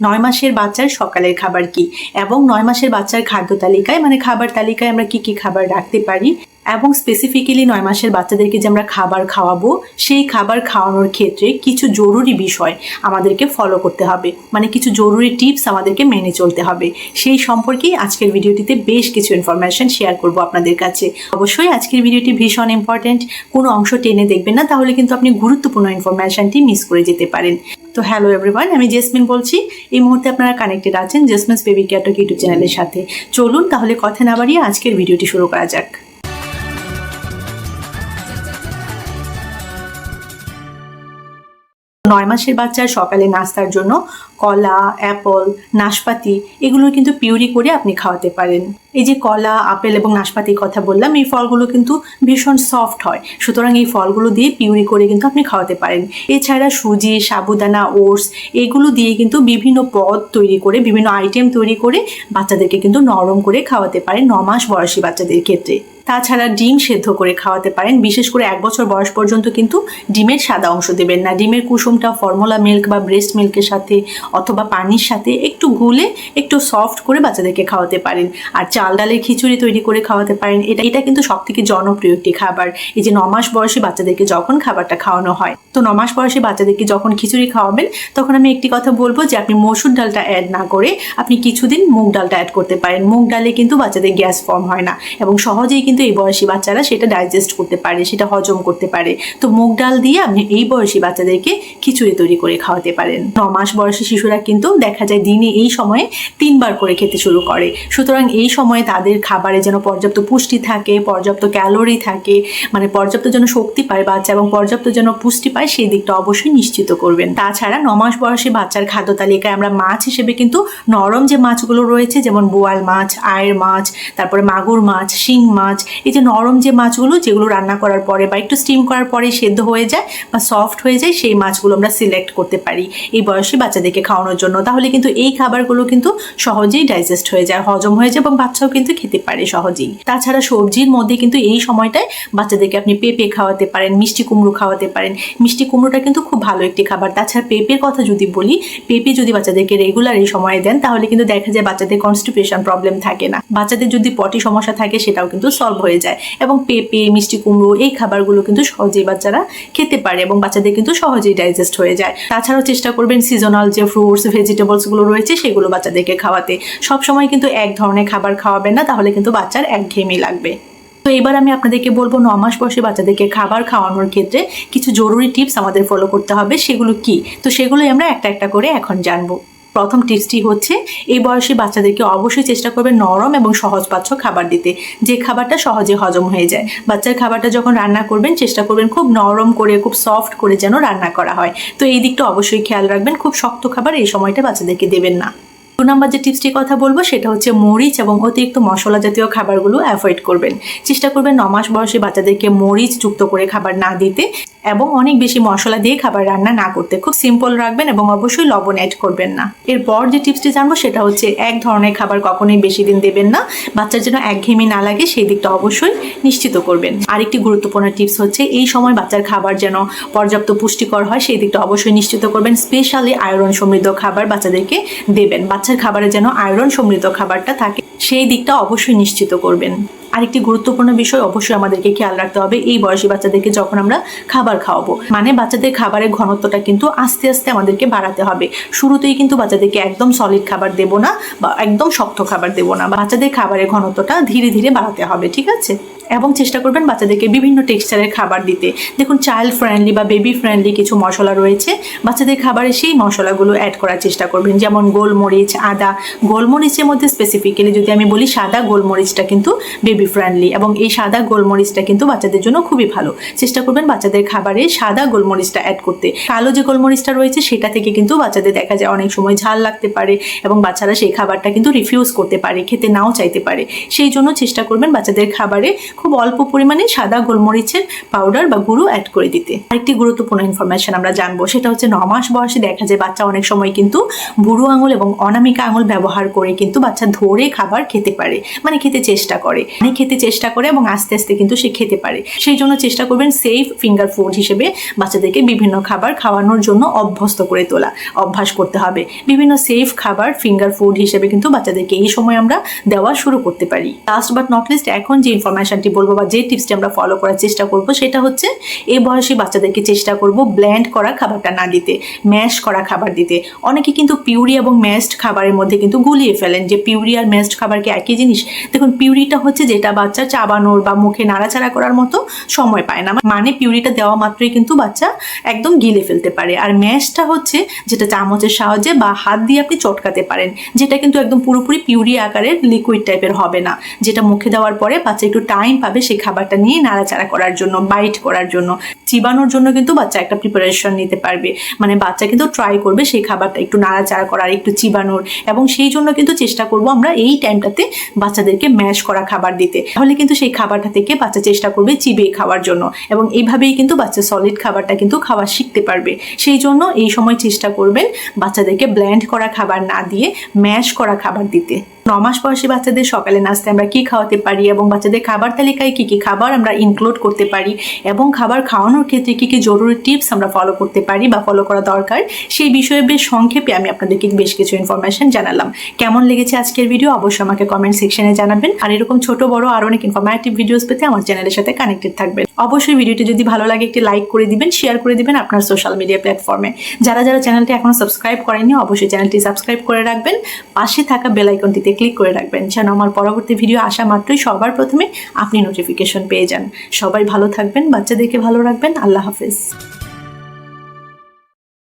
নয় মাসের বাচ্চার সকালের খাবার কি? এবং নয় মাসের বাচ্চার খাদ্য তালিকায় মানে খাবার তালিকায় আমরা কি কি খাবার রাখতে পারি? এবং স্পেসিফিক্যালি নয় মাসের বাচ্চাদেরকে যে আমরা খাবার খাওয়াবো, সেই খাবার খাওয়ানোর ক্ষেত্রে কিছু জরুরি বিষয় আমাদেরকে ফলো করতে হবে। মানে কিছু জরুরি টিপস আমাদেরকে মেনে চলতে হবে। সেই সম্পর্কেই আজকের ভিডিওটিতে বেশ কিছু ইনফরমেশন শেয়ার করব আপনাদের কাছে। অবশ্যই আজকের ভিডিওটি ভীষণ ইম্পর্ট্যান্ট কোনো অংশ টেনে দেখবেন না, তাহলে কিন্তু আপনি গুরুত্বপূর্ণ ইনফরমেশনটি মিস করে যেতে পারেন। তো হ্যালো এভরিওয়ান আমি জেসমিন বলছি। এই মুহূর্তে আপনারা কানেক্টেড আছেন জেসমিনস বেবি ক্যাটক ইউটিউব চ্যানেলের সাথে। চলুন তাহলে কথা না বাড়িয়ে আজকের ভিডিওটি শুরু করা যাক। নয় মাসের বাচ্চার সকালে নাস্তার জন্য কলা অ্যাপল নাশপাতি, এগুলো কিন্তু পিউরি করে আপনি খাওয়াতে পারেন। এই যে কলা, আপেল এবং নাশপাতির কথা বললাম, এই ফলগুলো কিন্তু ভীষণ সফট হয়। সুতরাং এই ফলগুলো দিয়ে পিউরি করে কিন্তু আপনি খাওয়াতে পারেন। এছাড়া সুজি, সাবুদানা, ওটস, এগুলো দিয়ে কিন্তু বিভিন্ন পদ তৈরি করে, বিভিন্ন আইটেম তৈরি করে বাচ্চাদেরকে কিন্তু নরম করে খাওয়াতে পারেন ন মাস বয়সী বাচ্চাদের ক্ষেত্রে। তাছাড়া ডিম সেদ্ধ করে খাওয়াতে পারেন। বিশেষ করে এক বছর বয়স পর্যন্ত কিন্তু ডিমের সাদা অংশ দেবেন না। ডিমের কুসুমটা ফর্মুলা মিল্ক বা ব্রেস্ট মিল্কের সাথে অথবা পানির সাথে একটু গুলে একটু সফট করে বাচ্চাদেরকে খাওয়াতে পারেন। আর চাল ডালের খিচুড়ি তৈরি করে খাওয়াতে পারেন। এটা এটা কিন্তু সব থেকে জনপ্রিয় একটি খাবার। এই যে নমাস বয়সী বাচ্চাদেরকে যখন খাবারটা খাওয়ানো হয়, তো নমাস বয়সী বাচ্চাদেরকে যখন খিচুড়ি খাওয়াবেন, তখন আমি একটি কথা বলব যে আপনি মসুর ডালটা অ্যাড না করে আপনি কিছুদিন মুগ ডালটা অ্যাড করতে পারেন। মুগ ডালে কিন্তু বাচ্চাদের গ্যাস ফর্ম হয় না এবং সহজেই কিন্তু এই বয়সী বাচ্চারা সেটা ডাইজেস্ট করতে পারে, সেটা হজম করতে পারে। তো মুগ ডাল দিয়ে আপনি এই বয়সী বাচ্চাদেরকে খিচুড়ি তৈরি করে খাওয়াতে পারেন। ন মাস বয়সী শিশুরা কিন্তু দেখা যায় দিনে এই সময়ে তিনবার করে খেতে শুরু করে। সুতরাং এই সময়ে তাদের খাবারে যেন পর্যাপ্ত পুষ্টি থাকে, পর্যাপ্ত ক্যালোরি থাকে মানে পর্যাপ্ত যেন শক্তি পায় বাচ্চা এবং পর্যাপ্ত যেন পুষ্টি পায়, সেই দিকটা অবশ্যই নিশ্চিত করবেন। তাছাড়া নমাস বয়সে বাচ্চার খাদ্য তালিকায় আমরা মাছ হিসেবে কিন্তু নরম যে মাছগুলো রয়েছে, যেমন বোয়াল মাছ, আয়ের মাছ, তারপরে মাগুর মাছ, শিং মাছ, এই যে নরম যে মাছগুলো যেগুলো রান্না করার পরে বা একটু স্টিম করার পরে সেদ্ধ হয়ে যায় বা সফট হয়ে যায়, সেই মাছগুলো আমরা সিলেক্ট করতে পারি এই বয়সে বাচ্চাদেরকে খাওয়ানোর জন্য। তাহলে কিন্তু এই খাবারগুলো কিন্তু সহজেই ডাইজেস্ট হয়ে যায়, হজম হয়ে যায় এবং বাচ্চাও কিন্তু খেতে পারে সহজেই। তাছাড়া সবজির মধ্যে কিন্তু এই সময়টায় বাচ্চাদেরকে আপনি পেঁপে খাওয়াতে পারেন, মিষ্টি কুমড়ো খাওয়াতে পারেন। মিষ্টি কুমড়োটা কিন্তু খুব ভালো একটি খাবার। তাছাড়া পেঁপের কথা যদি বলি, পেঁপে যদি বাচ্চাদেরকে রেগুলার এই সময়ে দেন, তাহলে কিন্তু দেখা যায় বাচ্চাদের কনস্টিপেশন প্রবলেম থাকে না। বাচ্চাদের যদি পটি সমস্যা থাকে, সেটাও কিন্তু সলভ হয়ে যায়। এবং পেঁপে, মিষ্টি কুমড়ো এই খাবারগুলো কিন্তু সহজেই বাচ্চারা খেতে পারে এবং বাচ্চাদের কিন্তু সহজেই ডাইজেস্ট হয়ে যায়। তাছাড়াও চেষ্টা করবেন সিজনাল যে ফ্রুটস ভেজিটেবলসগুলো রয়েছে, সেগুলো বাচ্চাদেরকে খাওয়াতে। সবসময় কিন্তু এক ধরনের খাবার খাওয়াবেন না, তাহলে কিন্তু বাচ্চার একঘেয়েমি লাগবে। তো এবার আমি আপনাদেরকে বলব, ন মাস বয়সী বাচ্চাদেরকে খাবার খাওয়ানোর ক্ষেত্রে কিছু জরুরি টিপস আমাদের ফলো করতে হবে। সেগুলো কি? তো সেগুলোই আমরা একটা একটা করে এখন জানব। প্রথম টিপসটি হচ্ছে, এই বয়সী বাচ্চাদেরকে অবশ্যই চেষ্টা করবেন নরম এবং সহজপাচ্য খাবার দিতে। যে খাবারটা সহজে হজম হয়ে যায়। বাচ্চার খাবারটা যখন রান্না করবেন, চেষ্টা করবেন খুব নরম করে, খুব সফট করে যেন রান্না করা হয়। তো এই দিকটা অবশ্যই খেয়াল রাখবেন, খুব শক্ত খাবার এই সময়টা বাচ্চাদেরকে দেবেন না। দু নম্বর যে টিপসটির কথা বলব, সেটা হচ্ছে মরিচ এবং অতিরিক্ত মশলা জাতীয় খাবারগুলো অ্যাভয়েড করবেন। চেষ্টা করবেন ন মাস বয়সী বাচ্চাদেরকে মরিচ যুক্ত করে খাবার না দিতে এবং অনেক বেশি মশলা দিয়ে খাবার রান্না না করতে। খুব সিম্পল রাখবেন এবং অবশ্যই লবণ অ্যাড করবেন না। এরপর যে টিপসটি জানব, সেটা হচ্ছে এক ধরনের খাবার কখনোই বেশি দিন দেবেন না। বাচ্চার যেন একঘেয়েমি না লাগে, সেই দিকটা অবশ্যই নিশ্চিত করবেন। আরেকটি গুরুত্বপূর্ণ টিপস হচ্ছে, এই সময় বাচ্চার খাবার যেন পর্যাপ্ত পুষ্টিকর হয়, সেই দিকটা অবশ্যই নিশ্চিত করবেন। স্পেশালি আয়রন সমৃদ্ধ খাবার বাচ্চাদেরকে দেবেন। বাচ্চার খাবারে যেন আয়রন সমৃদ্ধ খাবারটা থাকে, সেই দিকটা অবশ্যই নিশ্চিত করবেন। আরেকটি গুরুত্বপূর্ণ বিষয় অবশ্যই আমাদেরকে খেয়াল রাখতে হবে, এই বয়সী বাচ্চাদেরকে যখন আমরা খাবার খাওয়াবো। মানে বাচ্চাদের খাবারের ঘনত্বটা কিন্তু আস্তে আস্তে আমাদেরকে বাড়াতে হবে। শুরুতেই কিন্তু বাচ্চাদেরকে একদম সলিড খাবার দেবো না বা একদম শক্ত খাবার দেবো না। বাচ্চাদের খাবারের ঘনত্বটা ধীরে ধীরে বাড়াতে হবে, ঠিক আছে? এবং চেষ্টা করবেন বাচ্চাদেরকে বিভিন্ন টেক্সচারের খাবার দিতে। দেখুন চাইল্ড ফ্রেন্ডলি বা বেবি ফ্রেন্ডলি কিছু মশলা রয়েছে। বাচ্চাদের খাবারে সেই মশলাগুলো অ্যাড করার চেষ্টা করবেন। যেমন গোলমরিচ, আদা। গোলমরিচের মধ্যে স্পেসিফিক্যালি যদি আমি বলি, সাদা গোলমরিচটা কিন্তু বেবি ফ্রেন্ডলি এবং এই সাদা গোলমরিচটা কিন্তু বাচ্চাদের জন্য খুবই ভালো। চেষ্টা করবেন বাচ্চাদের খাবারে সাদা গোলমরিচটা অ্যাড করতে। কালো যে গোলমরিচটা রয়েছে, সেটা থেকে কিন্তু বাচ্চাদের দেখা যায় অনেক সময় ঝাল লাগতে পারে এবং বাচ্চারা সেই খাবারটা কিন্তু রিফিউজ করতে পারে, খেতে নাও চাইতে পারে। সেই জন্য চেষ্টা করবেন বাচ্চাদের খাবারে খুব অল্প পরিমাণে সাদা গোলমরিচের পাউডার বা গুঁড়ো অ্যাড করে দিতে। আরেকটি গুরুত্বপূর্ণ ইনফরমেশন আমরা জানব, সেটা হচ্ছে ন মাস বয়সে দেখা যায় বাচ্চা অনেক সময় কিন্তু বুড়ো আঙুল এবং অনামিকা আঙুল ব্যবহার করে কিন্তু বাচ্চা ধরে খাবার খেতে পারে মানে খেতে চেষ্টা করে। অনেক খেতে চেষ্টা করে এবং আস্তে আস্তে কিন্তু সে খেতে পারে। সেই জন্য চেষ্টা করবেন সেফ ফিঙ্গার ফুড হিসেবে বাচ্চাদেরকে বিভিন্ন খাবার খাওয়ানোর জন্য অভ্যস্ত করে তোলা। অভ্যাস করতে হবে। বিভিন্ন সেফ খাবার ফিঙ্গার ফুড হিসেবে কিন্তু বাচ্চাদেরকে এই সময় আমরা দেওয়া শুরু করতে পারি। লাস্ট বাট নট লিস্ট এখন যে ইনফরমেশনটি বলব বা যে টিপসটি আমরা ফলো করার চেষ্টা করব সেটা হচ্ছে এই বয়সী বাচ্চাদেরকে চেষ্টা করব ব্ল্যান্ড করা খাবারটা না দিতে ম্যাশ করা খাবার দিতে। অনেকে কিন্তু পিউরি এবং ম্যাশড খাবারের মধ্যে কিন্তু গুলিয়ে ফেলেন যে পিউরি আর ম্যাশড খাবার কি একই জিনিস? দেখুন পিউরিটা হচ্ছে যেটা বাচ্চা চাবানোর বা মুখে নাড়াচাড়া করার মতো সময় পায় না। মানে পিউরিটা দেওয়া মাত্রই কিন্তু বাচ্চা একদম গিলে ফেলতে পারে। আর ম্যাশটা হচ্ছে যেটা চামচের সাহায্যে বা হাত দিয়ে আপনি চটকাতে পারেন, যেটা কিন্তু একদম পুরোপুরি পিউরি আকারের লিকুইড টাইপের হবে না। যেটা মুখে দেওয়ার পরে বাচ্চা একটু টাইম পাবে সেই খাবারটা নিয়ে নাড়াচাড়া করার জন্য বাইট করার জন্য, চিবানোর জন্য কিন্তু বাচ্চা একটা প্রিপারেশন নিতে পারবে। মানে বাচ্চা কিন্তু ট্রাই করবে সেই খাবারটা একটু নাড়াচাড়া করার, একটু চিবানোর এবং সেই জন্য কিন্তু চেষ্টা করব আমরা এই টাইমটাতে বাচ্চাদেরকে ম্যাশ করা খাবার দিতে। তাহলে কিন্তু সেই খাবারটা থেকে বাচ্চা চেষ্টা করবে চিবিয়ে খাওয়ার জন্য এবং এইভাবেই কিন্তু বাচ্চা সলিড খাবারটা কিন্তু খাওয়া শিখতে পারবে। সেই জন্য এই সময় চেষ্টা করবেন বাচ্চাদেরকে ব্ল্যান্ড করা খাবার না দিয়ে ম্যাশ করা খাবার দিতে। ন মাস বয়সী বাচ্চাদের সকালে নাস্তায় আমরা কি খাওয়াতে পারি এবং বাচ্চাদের খাবার তালিকায় কি কি খাবার আমরা ইনক্লুড করতে পারি এবং খাবার খাওয়ানোর ক্ষেত্রে কি কি জরুরি টিপস আমরা ফলো করতে পারি বা ফলো করা দরকার, সেই বিষয়ে বেশ সংক্ষেপে আমি আপনাদেরকে বেশ কিছু ইনফরমেশন জানালাম। কেমন লেগেছে আজকের ভিডিও অবশ্যই আমাকে কমেন্ট সেকশনে জানাবেন। আর এরকম ছোট, বড় আর অনেক ইনফরমেটিভ ভিডিওস পেতে আমার চ্যানেলের সাথে কানেক্টেড থাকবেন। অবশ্যই ভিডিওটি যদি ভালো লাগে, একটি লাইক করে দিবেন শেয়ার করে দিবেন আপনার সোশ্যাল মিডিয়া প্ল্যাটফর্মে যারা যারা চ্যানেলটি এখনও সাবস্ক্রাইব করেনি অবশ্যই চ্যানেলটি সাবস্ক্রাইব করে রাখবেন। পাশে থাকা বেল আইকনটিতে ক্লিক করে রাখবেন, যেন আমার পরবর্তী ভিডিও আসা মাত্রই সবার প্রথমে আপনি নোটিফিকেশন পেয়ে যান। সবাই ভালো থাকবেন, বাচ্চাদেরকে ভালো রাখবেন। আল্লাহ হাফেজ।